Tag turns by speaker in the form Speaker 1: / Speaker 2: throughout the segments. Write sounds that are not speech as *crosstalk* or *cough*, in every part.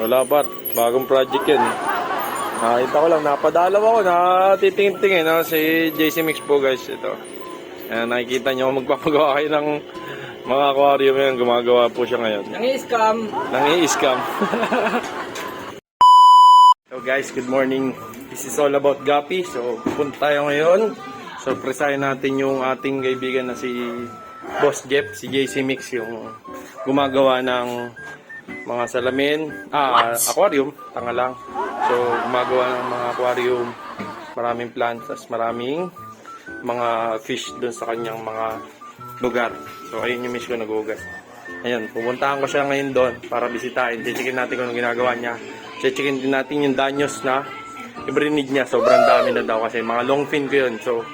Speaker 1: Wala par, bagong project yun. Nakita ko lang, napadalaw ako, natitingin-tingin no? si JC Mix po guys, ito. Ayan, nakikita nyo, magpapagawa kayo ng mga aquarium yan, gumagawa po siya ngayon.
Speaker 2: Nangi-scam.
Speaker 1: Nang i-scam. *laughs* so guys, good morning. This is all about Gapi. So, pupunta tayo ngayon. Surpresahin natin yung ating kaibigan na si Boss Jeff, si JC Mix, yung gumagawa ng mga salamin, ah, aquarium, tanga lang. So, gumagawa ng mga aquarium, maraming plants, tas maraming mga fish doon sa kanyang mga lugar. So, ayun yung miss ko nagugas. Ayun, pupuntahan ko siya ngayon doon para bisitahin. Checkin natin kung ginagawa niya. Checkin din natin yung danyos na ibrinid niya. Sobrang dami na daw kasi mga long fin ko yun. So,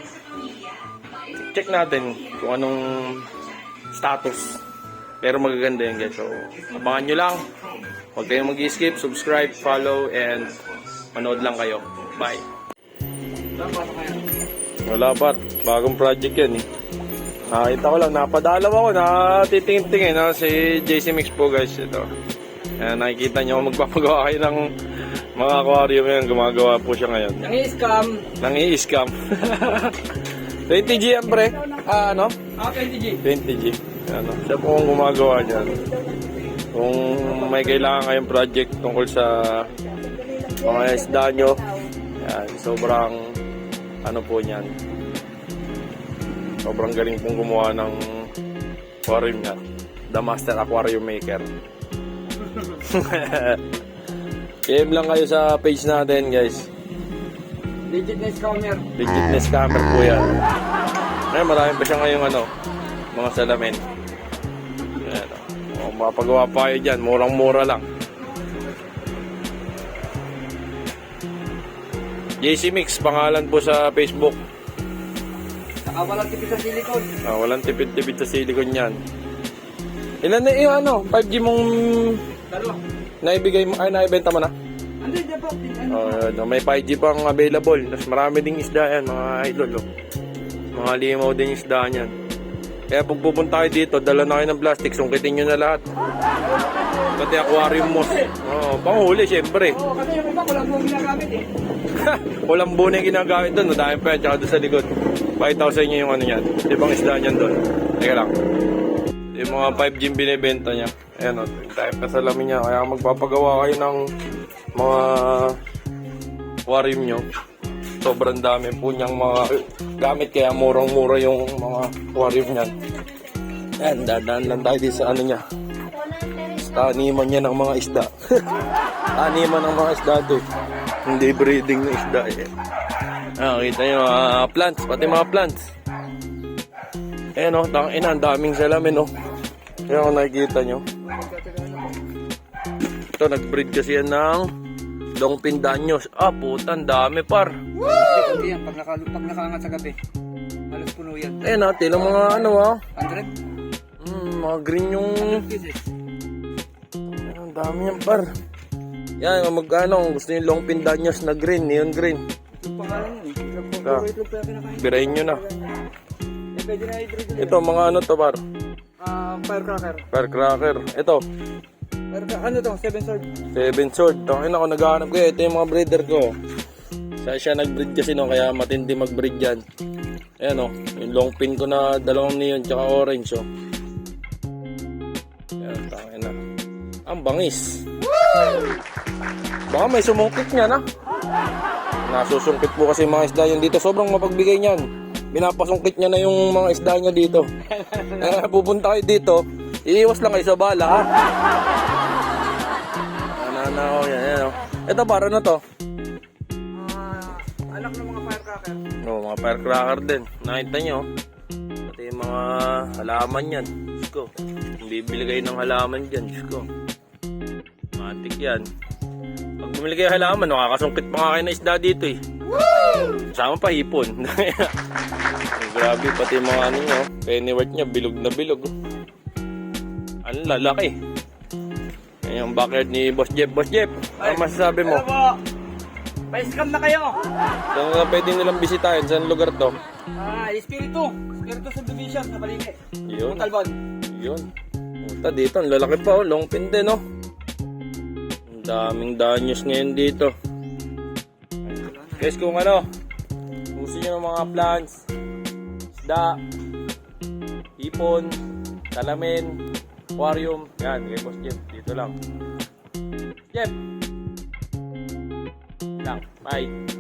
Speaker 1: check natin kung anong status. Pero magaganda yun guys. So, abangan nyo lang. Huwag kayong mag-skip, subscribe, follow, and manood lang kayo. Bye! Wala par, bagong project yan eh. Nakita ko lang, napadalaw ako, natitingin-tingin no? si JC Mix po guys, ito. Ayan, nakikita nyo, magpapagawa kayo ng mga aquarium yan, gumagawa po siya ngayon.
Speaker 2: Nangi-scam.
Speaker 1: Nang i-scam. *laughs* 20G yan pre. Ah, ano?
Speaker 2: Ah, 20G.
Speaker 1: 20G. Ano, siya po ang gumagawa dyan. Kung may kailangan kayong project tungkol sa mga isda nyo, yan, sobrang ano po niyan. Sobrang galing pong gumawa ng aquarium niya. The Master Aquarium Maker. *laughs* PM lang kayo sa page natin guys.
Speaker 2: Legit na scammer.
Speaker 1: Legitness scammer po yan. Ngayon, marami pa siya ngayong ano, mga salamin. Mapagawa pa kayo dyan, murang-mura lang. JC Mix, pangalan po sa Facebook.
Speaker 2: Saka walang tipid sa silicone.
Speaker 1: Ah, walang tipid-tipid sa silicone yan. Ilan na yung ano, 5G mong
Speaker 2: Dalawa.
Speaker 1: naibigay mo, ay naibenta mo na?
Speaker 2: Ano yun po?
Speaker 1: Yun. may 5G pang available. Tapos marami ding isda yan, mga idol. Oh. Mga limaw din yung isda niyan. Kaya pag pupunta kayo dito, dala na kayo ng plastic, sungkitin nyo na lahat. Pati aquarium mo. Oh, panghuli, syempre.
Speaker 2: Oo, kasi yung iba walang buong ginagamit eh. *laughs*
Speaker 1: Walang yung ginagamit doon. Dahil pa yan, tsaka doon sa likod. Pakita ko sa inyo yung ano yan. Di bang isda niyan doon? Teka lang. Yung mga 5G yung binibenta niya. Ayan o, yung type na salamin niya. Kaya magpapagawa kayo ng mga aquarium nyo. Sobrang dami po niyang mga gamit. Kaya murang-mura yung mga aquarium niyan. Ayan, dadaan lang tayo dito sa ano niya. Taniman niya ng mga isda. *laughs* taniman ng mga isda to. Hindi breeding ng isda eh. Ah, nyo mga plants, pati mga plants. Ayan o, oh, ina, ang daming salamin o. Oh. Ayan kung nakikita nyo. Ito, nag-breed kasi yan ng long pindanyos. Ah, puta, ang dami par.
Speaker 2: Hindi, kundi yan. Pag, naka, pag nakaangat sa gabi. Halos puno yan.
Speaker 1: Ayan natin, ang mga ano ah.
Speaker 2: 100?
Speaker 1: Hmm, mga green yung...
Speaker 2: pieces.
Speaker 1: Ayan, ang dami yan par. Yan, kung magkano, kung gusto nyo long pindanyos na green, neon green.
Speaker 2: Yung pangalan yan. Yung
Speaker 1: Ah. Birahin nyo na.
Speaker 2: Eh, pwede na.
Speaker 1: Ito, mga ano to par.
Speaker 2: Ah, firecracker.
Speaker 1: Firecracker. Ito,
Speaker 2: Firecracker. Ano to? Seven sword.
Speaker 1: Seven sword. Tangin ako, naghahanap ko. Ito yung mga breeder ko. Siya, siya nag-breed kasi no, kaya matindi mag-breed yan. Ayan o, yung long pin ko na dalawang neon tsaka orange o. Ayan, tangin na. Ang bangis. Baka may sumungkit niya na. Nasusungkit po kasi mga isda yan dito. Sobrang mapagbigay niyan. Binapasungkit niya na yung mga isda niya dito. Kaya pupunta kayo dito, iiwas lang kayo sa bala ha. Ano ako yan, yan oh. Ito para na to.
Speaker 2: Ah, anak ng mga firecracker.
Speaker 1: Oh, mga firecracker din. Nakita nyo. Pati yung mga halaman yan. Diyos ko. Bibili kayo ng halaman dyan, Diyos ko. Matik yan. Pag bumili kayo halaman, nakakasungkit pa nga kayo na isda dito eh. Sama pa hipon. *laughs* Grabe, pati yung mga ano nyo. Pennyworth niya, bilog na bilog. Ang lalaki. Ayan yung backyard ni Boss Jeff. Boss Jeff, ano masasabi mo?
Speaker 2: Ano po? May scam na kayo.
Speaker 1: Saan nga pwede nilang bisitahin? Saan lugar to?
Speaker 2: Ah, Espiritu. Espiritu Subdivision sa Balike.
Speaker 1: Yun.
Speaker 2: Talbon.
Speaker 1: Yun. Puta dito, ang lalaki pa oh. Long pin din oh. Ang daming danyos ngayon dito. Guys, kung ano, gusto nyo ng mga plants, isda, ipon, salamin, aquarium, yan, kay Boss dito lang. Jeff! Lang, bye!